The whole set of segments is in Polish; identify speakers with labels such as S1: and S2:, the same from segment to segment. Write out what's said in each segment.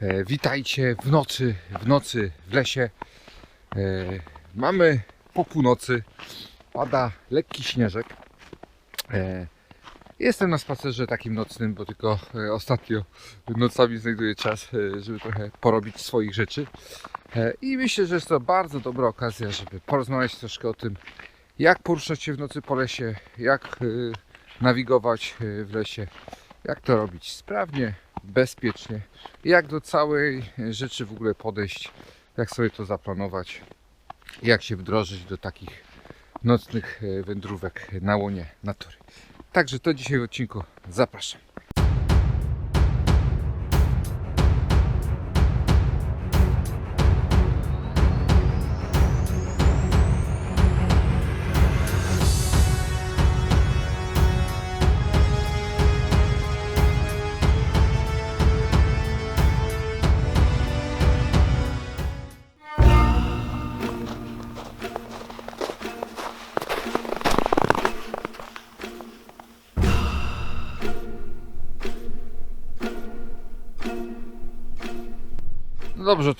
S1: E, witajcie w nocy, w nocy w lesie. E, mamy po północy, pada lekki śnieżek. E, jestem na spacerze takim nocnym, bo tylko ostatnio nocami znajduję czas, żeby trochę porobić swoich rzeczy. I myślę, że jest to bardzo dobra okazja, żeby porozmawiać troszkę o tym, jak poruszać się w nocy po lesie, jak nawigować w lesie, jak to robić sprawnie, bezpiecznie, jak do całej rzeczy w ogóle podejść, jak sobie to zaplanować, jak się wdrożyć do takich nocnych e, wędrówek na łonie natury. Także to dzisiaj w odcinku zapraszam.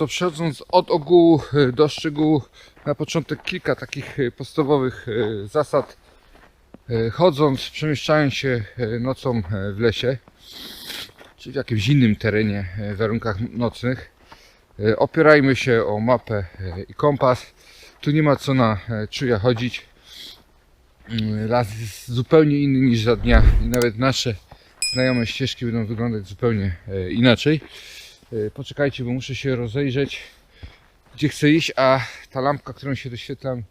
S1: To przechodząc od ogółu e, do szczegółu, na początek kilka takich e, podstawowych e, zasad. Chodząc, przemieszczając się nocą w lesie, czy w jakimś innym terenie, w warunkach nocnych, opierajmy się o mapę i kompas. Tu nie ma co na czuja chodzić. Mm, Las jest zupełnie inny niż za dnia i nawet nasze znajome ścieżki będą wyglądać zupełnie inaczej. E, Poczekajcie, bo muszę się rozejrzeć, gdzie chcę iść, a ta lampka, którą się doświetlam,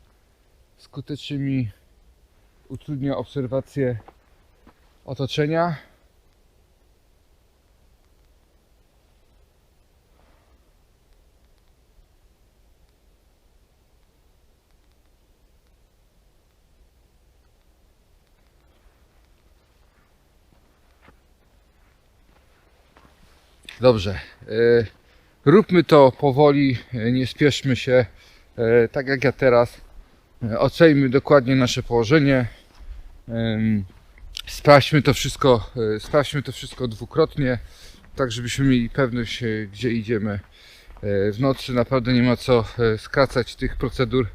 S1: skutecznie mi utrudnia obserwację otoczenia. Dobrze. E, róbmy to powoli, e, nie spieszmy się. E, tak jak ja teraz. Oceńmy dokładnie nasze położenie. Sprawdźmy to wszystko, sprawdźmy to wszystko dwukrotnie, tak żebyśmy mieli pewność, gdzie idziemy. W nocy naprawdę nie ma co skracać tych procedur,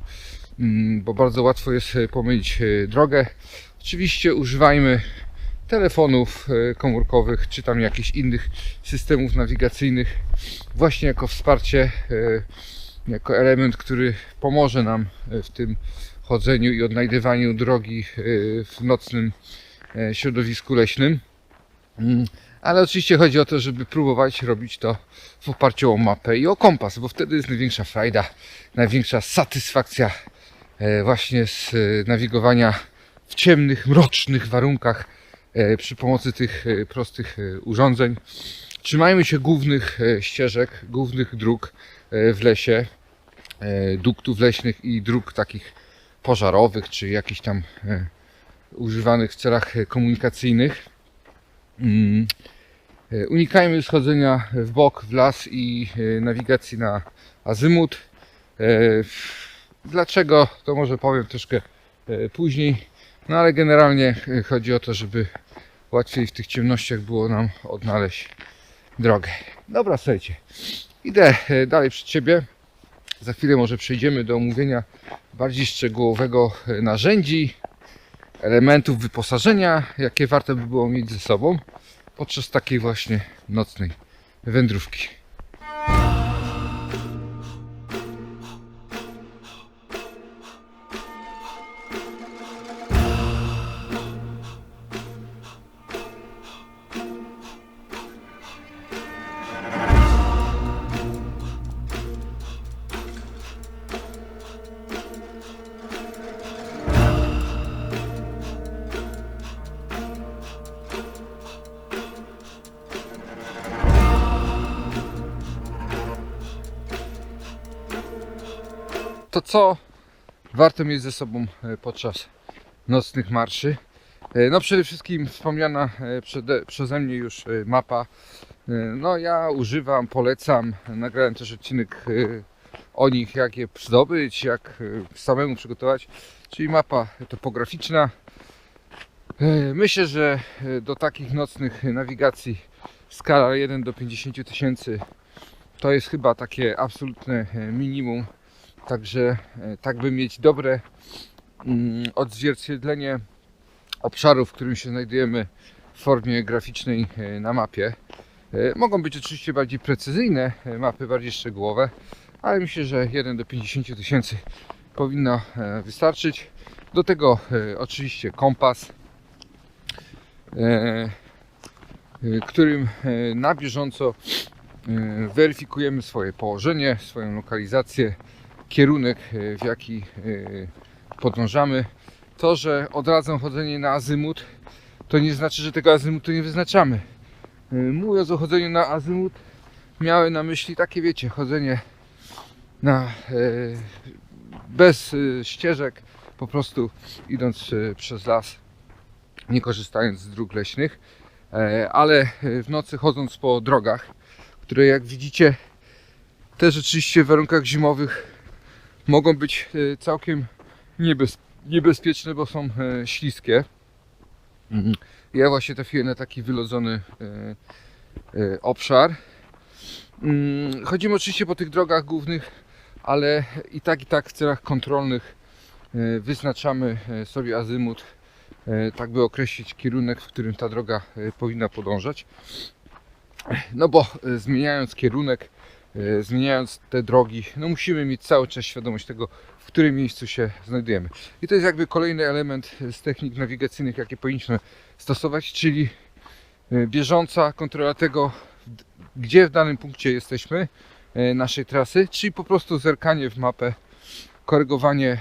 S1: mm, bo bardzo łatwo jest pomylić drogę. Oczywiście używajmy telefonów e, komórkowych, czy tam jakichś innych systemów nawigacyjnych, właśnie jako wsparcie, e, jako element, który pomoże nam e, w tym chodzeniu i odnajdywaniu drogi w nocnym środowisku leśnym. Mm, Ale oczywiście chodzi o to, żeby próbować robić to w oparciu o mapę i o kompas, bo wtedy jest największa frajda, największa satysfakcja właśnie z nawigowania w ciemnych, mrocznych warunkach przy pomocy tych e, prostych e, urządzeń. Trzymajmy się głównych e, ścieżek, głównych dróg e, w lesie, e, duktów leśnych i dróg takich pożarowych, czy jakichś tam e, używanych w celach e, komunikacyjnych. Mm. E, Unikajmy schodzenia w bok, w las i e, nawigacji na azymut. E, Dlaczego? To może powiem troszkę e, później. No ale generalnie e, chodzi o to, żeby łatwiej w tych ciemnościach było nam odnaleźć drogę. Dobra, słuchajcie. Idę e, dalej przed siebie. Za chwilę może przejdziemy do omówienia bardziej szczegółowego e, narzędzi, elementów wyposażenia, jakie warto by było mieć ze sobą podczas takiej właśnie nocnej wędrówki. Co warto mieć ze sobą e, podczas nocnych marszy? E, No przede wszystkim wspomniana e, przede, przeze mnie już mapa. No ja używam, polecam. Nagrałem też odcinek o nich, jak je zdobyć, jak samemu przygotować. Czyli mapa topograficzna. Myślę, że do takich nocnych nawigacji skala 1 do 50 tysięcy To jest chyba takie absolutne minimum. Także e, tak by mieć dobre mm, odzwierciedlenie obszaru, w którym się znajdujemy w formie graficznej e, na mapie. E, Mogą być oczywiście bardziej precyzyjne mapy, bardziej szczegółowe, ale myślę, że 1 do 50 tysięcy powinno wystarczyć. Do tego oczywiście kompas, którym na bieżąco weryfikujemy swoje położenie, swoją lokalizację, kierunek, e, w jaki e, podążamy. To, że odradzam chodzenie na azymut, to nie znaczy, że tego azymutu nie wyznaczamy. E, Mówiąc o chodzeniu na azymut, miałem na myśli takie, wiecie, chodzenie na, bez ścieżek, po prostu idąc przez las, nie korzystając z dróg leśnych, ale w nocy chodząc po drogach, które jak widzicie też rzeczywiście w warunkach zimowych mogą być e, całkiem niebez, niebezpieczne, bo są e, śliskie. Mhm. Ja właśnie trafiłem na taki wylodzony e, obszar. Mm, Chodzimy oczywiście po tych drogach głównych, ale i tak i tak w celach kontrolnych wyznaczamy sobie azymut, tak by określić kierunek, w którym ta droga powinna podążać. No bo zmieniając kierunek, zmieniając te drogi, no musimy mieć cały czas świadomość tego, w którym miejscu się znajdujemy. I to jest jakby kolejny element z technik nawigacyjnych, jakie powinniśmy stosować, czyli e, bieżąca kontrola tego, gdzie w danym punkcie jesteśmy e, naszej trasy, czyli po prostu zerkanie w mapę, korygowanie e,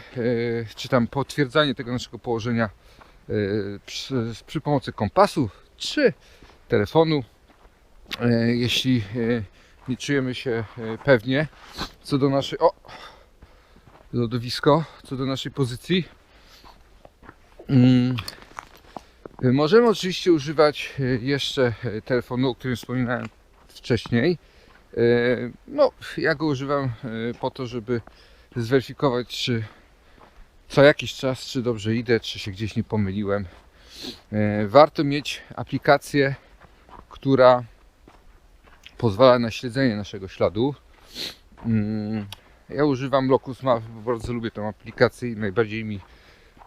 S1: czy tam potwierdzanie tego naszego położenia e, przy, przy pomocy kompasu czy telefonu. E, Jeśli e, nie czujemy się e, pewnie co do naszej. O! Lodowisko, co do naszej pozycji. Mm. Możemy oczywiście używać e, jeszcze e, telefonu, o którym wspominałem wcześniej. No, ja go używam po to, żeby zweryfikować, czy co jakiś czas, czy dobrze idę, czy się gdzieś nie pomyliłem. Warto mieć aplikację, która pozwala na śledzenie naszego śladu. Mm, Ja używam Locus Map, bardzo lubię tą aplikację i najbardziej mi,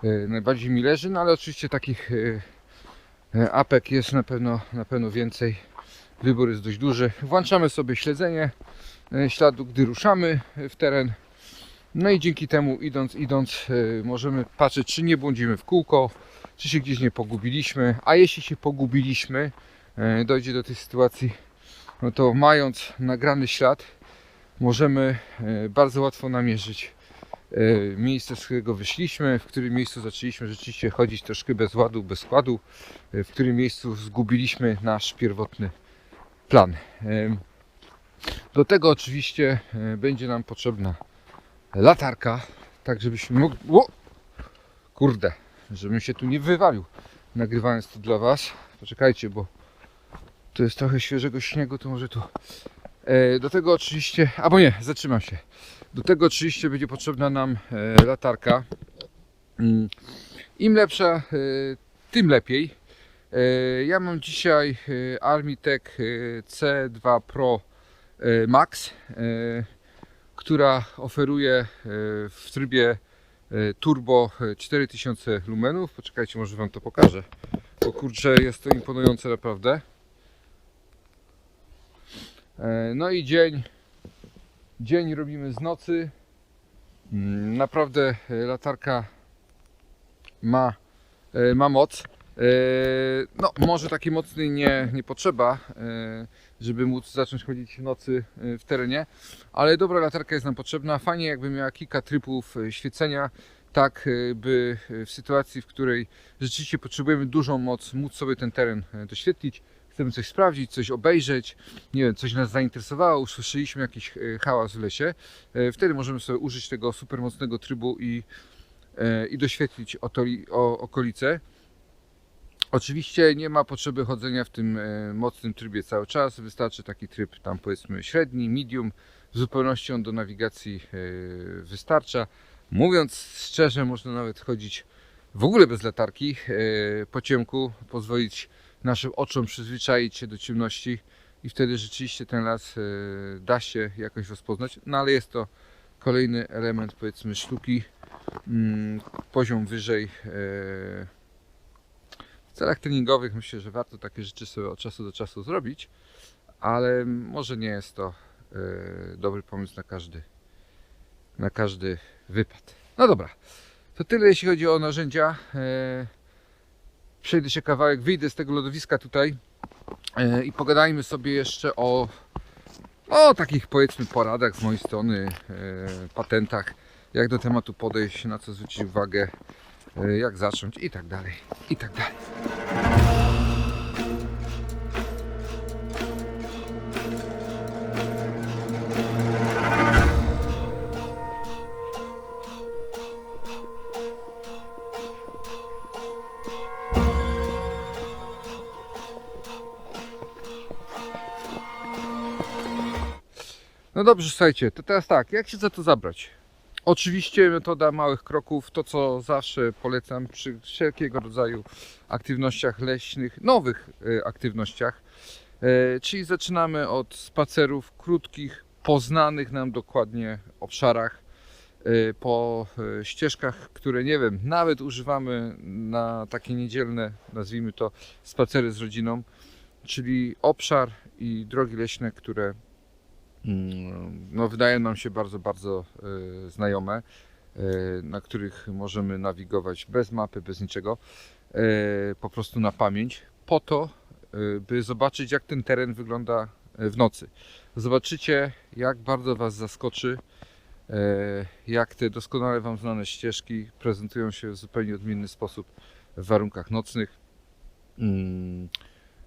S1: e, najbardziej mi leży, no ale oczywiście takich e, e, apek jest na pewno, na pewno więcej. Wybór jest dość duży. Włączamy sobie śledzenie śladu, gdy ruszamy w teren. No i dzięki temu idąc, idąc możemy patrzeć, czy nie błądzimy w kółko, czy się gdzieś nie pogubiliśmy. A jeśli się pogubiliśmy, dojdzie do tej sytuacji, no to mając nagrany ślad, możemy e, bardzo łatwo namierzyć e, miejsce, z którego wyszliśmy, w którym miejscu zaczęliśmy rzeczywiście chodzić troszkę bez ładu, bez składu, e, w którym miejscu zgubiliśmy nasz pierwotny plan. Do tego oczywiście będzie nam potrzebna latarka, tak żebyśmy mogli... O! Kurde, żebym się tu nie wywalił nagrywając to dla Was. Poczekajcie, bo tu jest trochę świeżego śniegu, to może tu... E, Do tego oczywiście... Albo nie, zatrzymam się. Do tego oczywiście będzie potrzebna nam e, latarka. Mm, Im lepsza, e, tym lepiej. Ja mam dzisiaj Armitech e, C2 Pro Max, która oferuje w trybie turbo e, 4000 lumenów. Poczekajcie, może Wam to pokażę. Bo kurczę, jest to imponujące naprawdę. E, No i dzień. Dzień robimy z nocy. Mm, Naprawdę e, latarka ma, e, ma moc. No, może takiej mocnej nie, nie potrzeba, żeby móc zacząć chodzić w nocy w terenie, ale dobra latarka jest nam potrzebna. Fajnie jakby miała kilka trybów świecenia, tak by w sytuacji, w której rzeczywiście potrzebujemy dużą moc, móc sobie ten teren doświetlić. Chcemy coś sprawdzić, coś obejrzeć, nie wiem, coś nas zainteresowało, usłyszeliśmy jakiś e, hałas w lesie, e, wtedy możemy sobie użyć tego supermocnego trybu i, e, i doświetlić otoli, o, okolice. Oczywiście nie ma potrzeby chodzenia w tym mocnym trybie cały czas, wystarczy taki tryb tam powiedzmy średni, medium, w zupełności on do nawigacji wystarcza. Mówiąc szczerze, można nawet chodzić w ogóle bez latarki, po ciemku, pozwolić naszym oczom przyzwyczaić się do ciemności. i wtedy rzeczywiście ten las e, da się jakoś rozpoznać, no ale jest to kolejny element powiedzmy sztuki, mm, poziom wyżej. e, W celach treningowych myślę, że warto takie rzeczy sobie od czasu do czasu zrobić, ale może nie jest to e, dobry pomysł na każdy, na każdy wypad. No dobra, to tyle jeśli chodzi o narzędzia. Przejdę się kawałek, wyjdę z tego lodowiska tutaj e, i pogadajmy sobie jeszcze o, o takich powiedzmy poradach z mojej strony, e, patentach, jak do tematu podejść, na co zwrócić uwagę, e, jak zacząć i tak dalej, i tak dalej. No dobrze, słuchajcie, to teraz tak, jak się za to zabrać? Oczywiście metoda małych kroków, to co zawsze polecam przy wszelkiego rodzaju aktywnościach leśnych, nowych e, aktywnościach. E, Czyli zaczynamy od spacerów krótkich, poznanych nam dokładnie obszarach, e, po e, ścieżkach, które nie wiem, nawet używamy na takie niedzielne, nazwijmy to, spacery z rodziną, czyli obszar i drogi leśne, które no, wydają nam się bardzo, bardzo e, znajome, e, na których możemy nawigować bez mapy, bez niczego, e, po prostu na pamięć, po to, by zobaczyć, jak ten teren wygląda w nocy. Zobaczycie, jak bardzo Was zaskoczy, jak te doskonale Wam znane ścieżki prezentują się w zupełnie odmienny sposób w warunkach nocnych.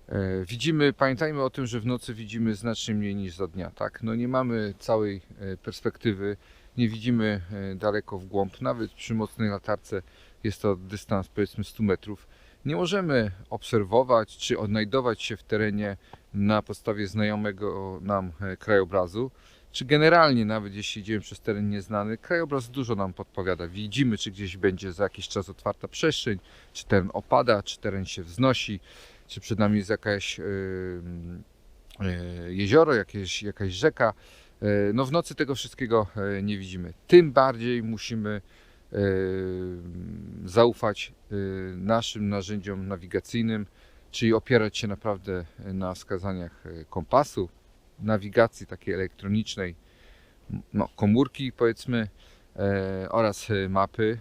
S1: E, Widzimy, pamiętajmy o tym, że w nocy widzimy znacznie mniej niż za dnia, tak? No nie mamy całej e, perspektywy, nie widzimy e, daleko w głąb, nawet przy mocnej latarce jest to dystans powiedzmy 100 metrów. Nie możemy obserwować czy odnajdować się w terenie na podstawie znajomego nam krajobrazu, czy generalnie nawet jeśli idziemy przez teren nieznany, krajobraz dużo nam podpowiada. Widzimy, czy gdzieś będzie za jakiś czas otwarta przestrzeń, czy teren opada, czy teren się wznosi, czy przed nami jest jakaś y, jezioro, jakieś, jakaś rzeka. Y, No w nocy tego wszystkiego y, nie widzimy. Tym bardziej musimy zaufać naszym narzędziom nawigacyjnym, czyli opierać się naprawdę na wskazaniach kompasu, nawigacji takiej elektronicznej, no, komórki powiedzmy e, oraz mapy,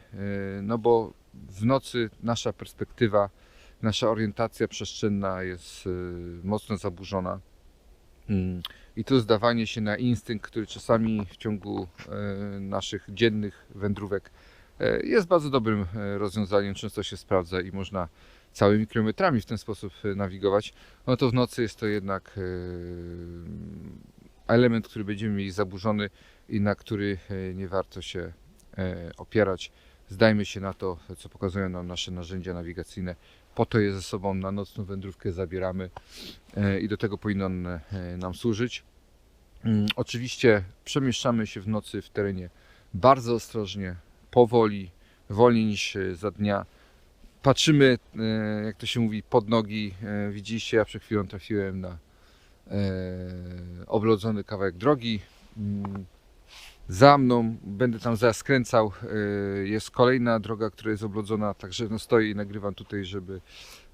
S1: no bo w nocy nasza perspektywa nasza orientacja przestrzenna jest y, mocno zaburzona. Mm, I tu zdawanie się na instynkt, który czasami w ciągu e, naszych dziennych wędrówek e, jest bardzo dobrym e, rozwiązaniem, często się sprawdza i można całymi kilometrami w ten sposób nawigować, no to w nocy jest to jednak element, który będziemy mieli zaburzony i na który nie warto się opierać. Zdajmy się na to, co pokazują nam nasze narzędzia nawigacyjne, po to je ze sobą na nocną wędrówkę zabieramy e, i do tego powinno e, nam służyć. Mm, Oczywiście przemieszczamy się w nocy w terenie bardzo ostrożnie, powoli, wolniej niż e, za dnia. Patrzymy, jak to się mówi, pod nogi. Widzieliście, ja przed chwilą trafiłem na oblodzony kawałek drogi. Za mną, będę tam zaraz skręcał, e, jest kolejna droga, która jest oblodzona, także no stoję i nagrywam tutaj, żeby,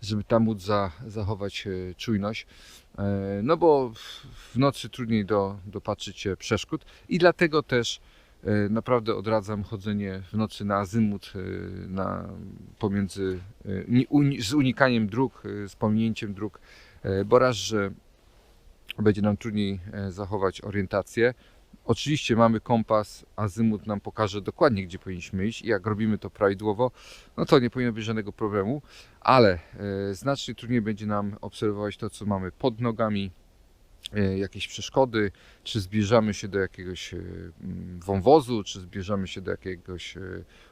S1: żeby tam móc za, zachować e, czujność. E, No bo w- nocy trudniej do, dopatrzyć się przeszkód i dlatego też naprawdę odradzam chodzenie w nocy na azymut, na, pomiędzy, z unikaniem dróg, z pominięciem dróg, bo raz, że będzie nam trudniej e, zachować orientację. Oczywiście mamy kompas, azymut nam pokaże dokładnie, gdzie powinniśmy iść. I jak robimy to prawidłowo, no to nie powinno być żadnego problemu, ale e, znacznie trudniej będzie nam obserwować to, co mamy pod nogami, e, jakieś przeszkody, czy zbliżamy się do jakiegoś e, mm, wąwozu, czy zbliżamy się do jakiegoś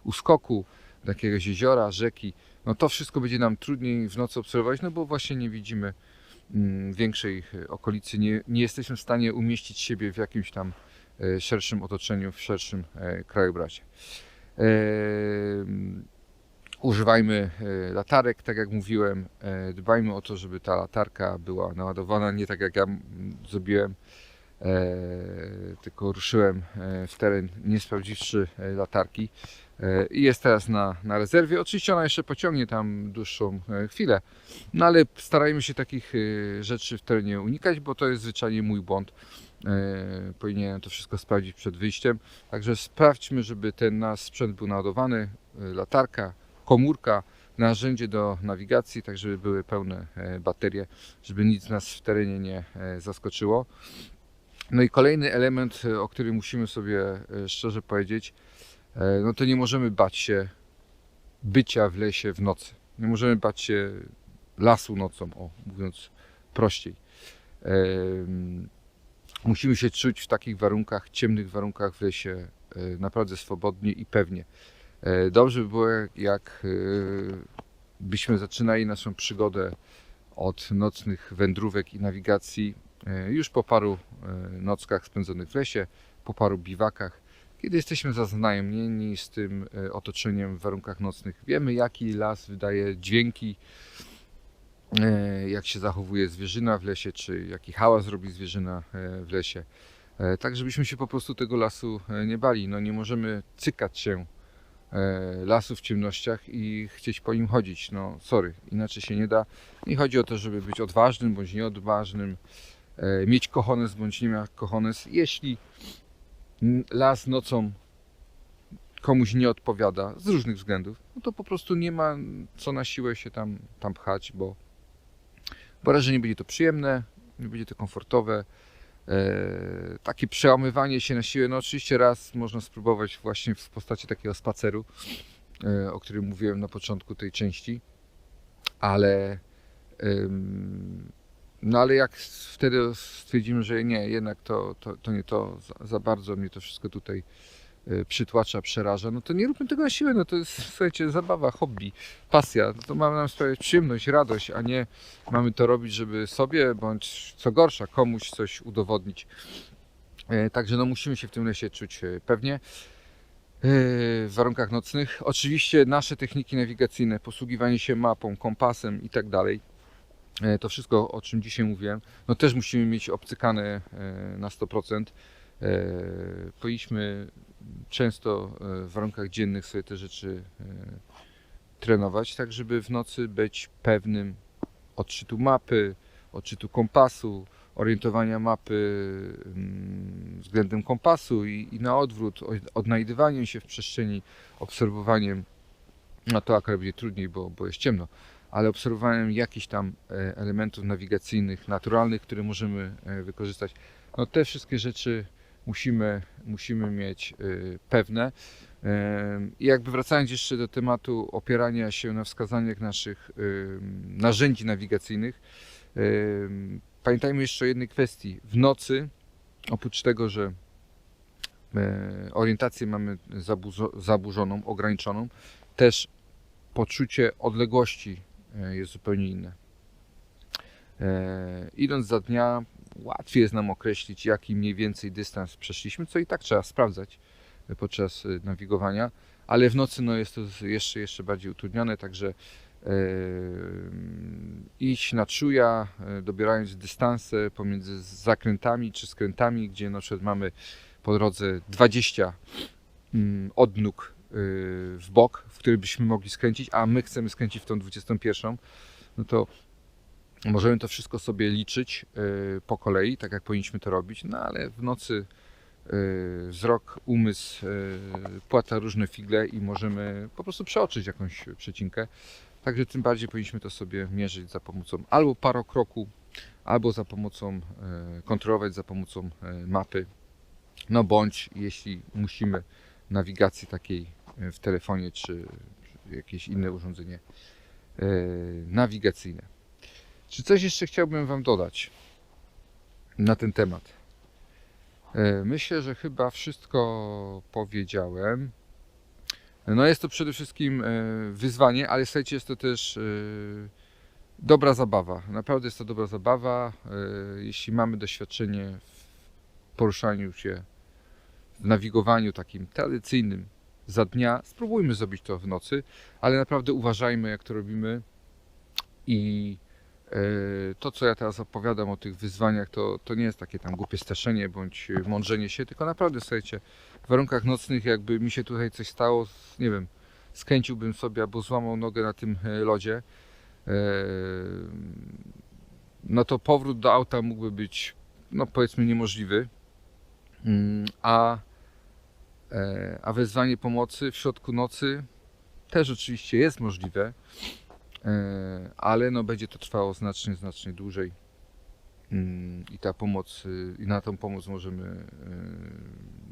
S1: uskoku, do jakiegoś jeziora, rzeki. No to wszystko będzie nam trudniej w nocy obserwować, no bo właśnie nie widzimy mm, większej okolicy, nie, nie jesteśmy w stanie umieścić siebie w jakimś tam szerszym otoczeniu, w szerszym e, krajobrazie. E, Używajmy e, latarek, tak jak mówiłem. E, Dbajmy o to, żeby ta latarka była naładowana nie tak jak ja mm, zrobiłem, e, tylko ruszyłem e, w teren nie sprawdziwszy e, latarki E, i jest teraz na, na rezerwie. Oczywiście ona jeszcze pociągnie tam dłuższą e, chwilę, no ale starajmy się takich e, rzeczy w terenie unikać, bo to jest zwyczajnie mój błąd. E, Powinienem to wszystko sprawdzić przed wyjściem. Także sprawdźmy, żeby ten nasz sprzęt był naładowany, e, latarka, komórka, narzędzie do nawigacji, tak żeby były pełne e, baterie, żeby nic nas w terenie nie zaskoczyło. No i kolejny element, o którym musimy sobie szczerze powiedzieć, no to nie możemy bać się bycia w lesie w nocy. Nie możemy bać się lasu nocą, o, mówiąc prościej. Musimy się czuć w takich warunkach, ciemnych warunkach w lesie e, naprawdę swobodnie i pewnie. E, Dobrze by było, jak- e, byśmy zaczynali naszą przygodę od nocnych wędrówek i nawigacji już po paru nockach spędzonych w lesie, po paru biwakach, kiedy jesteśmy zaznajomieni z tym otoczeniem w warunkach nocnych. Wiemy, jaki las wydaje dźwięki, jak się zachowuje zwierzyna w lesie, czy jaki hałas robi zwierzyna e, w lesie. E, Tak, żebyśmy się po prostu tego lasu e, nie bali. No nie możemy cykać się e, lasu w ciemnościach i chcieć po nim chodzić. No sorry, inaczej się nie da. Nie chodzi o to, żeby być odważnym bądź nieodważnym, e, mieć kochones bądź nie mieć kochones. Jeśli las nocą komuś nie odpowiada z różnych względów, no to po prostu nie ma co na siłę się tam, tam pchać, bo, bo raz, że nie będzie to przyjemne, będzie to komfortowe. E, takie przełamywanie się na siłę, no oczywiście raz można spróbować właśnie w postaci takiego spaceru, e, o którym mówiłem na początku tej części, ale em, no ale jak wtedy stwierdzimy, że nie, jednak to, to, to nie to, za, za bardzo mnie to wszystko tutaj e, przytłacza, przeraża, no to nie róbmy tego na siłę, no to jest, słuchajcie, zabawa, hobby, pasja, to ma nam sprawiać przyjemność, radość, a nie mamy to robić, żeby sobie, bądź co gorsza, komuś coś udowodnić. E, Także no musimy się w tym lesie czuć e, pewnie e, w warunkach nocnych. Oczywiście nasze techniki nawigacyjne, posługiwanie się mapą, kompasem i tak dalej, to wszystko o czym dzisiaj mówiłem, no też musimy mieć obcykane na 100%. E, Powinniśmy często e, w warunkach dziennych sobie te rzeczy e, trenować, tak żeby w nocy być pewnym odczytu mapy, odczytu kompasu, orientowania mapy mm, względem kompasu i, i na odwrót, odnajdywaniem się w przestrzeni, obserwowaniem, no to akurat będzie trudniej, bo, bo jest ciemno, ale obserwowaniem jakichś tam e, elementów nawigacyjnych, naturalnych, które możemy e, wykorzystać. No te wszystkie rzeczy musimy, musimy mieć e, pewne. I jakby wracając jeszcze do tematu opierania się na wskazaniach naszych narzędzi nawigacyjnych, pamiętajmy jeszcze o jednej kwestii. W nocy, oprócz tego, że e, orientację mamy zaburzo- zaburzoną, ograniczoną, też poczucie odległości e, jest zupełnie inne. E, Idąc za dnia, łatwiej jest nam określić, jaki mniej więcej dystans przeszliśmy, co i tak trzeba sprawdzać e, podczas e, nawigowania, ale w nocy no, jest to jeszcze, jeszcze bardziej utrudnione, także e, iść na czuja, dobierając dystanse pomiędzy zakrętami czy skrętami, gdzie na przykład mamy po drodze 20 mm, odnóg w bok, w który byśmy mogli skręcić, a my chcemy skręcić w tą 21, no to możemy to wszystko sobie liczyć e, po kolei, tak jak powinniśmy to robić, no ale w nocy e, wzrok, umysł e, płata różne figle i możemy po prostu przeoczyć jakąś przecinkę. Także tym bardziej powinniśmy to sobie mierzyć za pomocą albo parokroku, albo za pomocą, kontrolować za pomocą mapy. No bądź jeśli musimy nawigacji takiej w telefonie czy, jakieś inne urządzenie nawigacyjne. Czy coś jeszcze chciałbym Wam dodać na ten temat? E, Myślę, że chyba wszystko powiedziałem. No jest to przede wszystkim e, wyzwanie, ale słuchajcie, jest to też e, dobra zabawa. Naprawdę jest to dobra zabawa. Jeśli mamy doświadczenie w poruszaniu się, w nawigowaniu takim tradycyjnym, za dnia. Spróbujmy zrobić to w nocy, ale naprawdę uważajmy, jak to robimy. I to, co ja teraz opowiadam o tych wyzwaniach, to, to nie jest takie tam głupie straszenie bądź e, mądrzenie się, tylko naprawdę, słuchajcie, w warunkach nocnych, jakby mi się tutaj coś stało, nie wiem, skręciłbym sobie albo złamał nogę na tym e, lodzie, e, no to powrót do auta mógłby być, no powiedzmy, niemożliwy. Mm, A, e, a wezwanie pomocy w środku nocy też oczywiście jest możliwe, e, ale no będzie to trwało znacznie, znacznie dłużej. Mm, I ta pomoc, y, i na tą pomoc możemy y,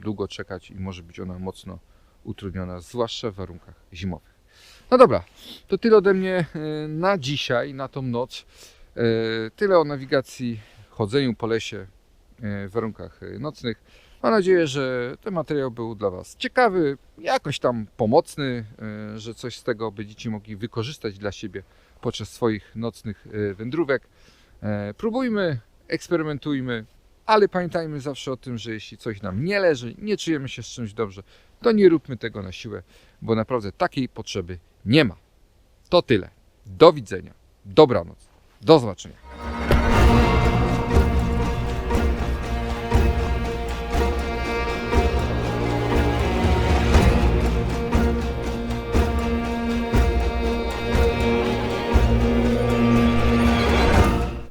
S1: długo czekać i może być ona mocno utrudniona, zwłaszcza w warunkach zimowych. No dobra, to tyle ode mnie y, na dzisiaj, na tą noc. Tyle o nawigacji, chodzeniu po lesie w warunkach nocnych. Mam nadzieję, że ten materiał był dla Was ciekawy, jakoś tam pomocny, y, że coś z tego będziecie mogli wykorzystać dla siebie podczas swoich nocnych y, wędrówek. E, Próbujmy, eksperymentujmy, ale pamiętajmy zawsze o tym, że jeśli coś nam nie leży, nie czujemy się z czymś dobrze, to nie róbmy tego na siłę, bo naprawdę takiej potrzeby nie ma. To tyle. Do widzenia. Dobranoc. Do zobaczenia.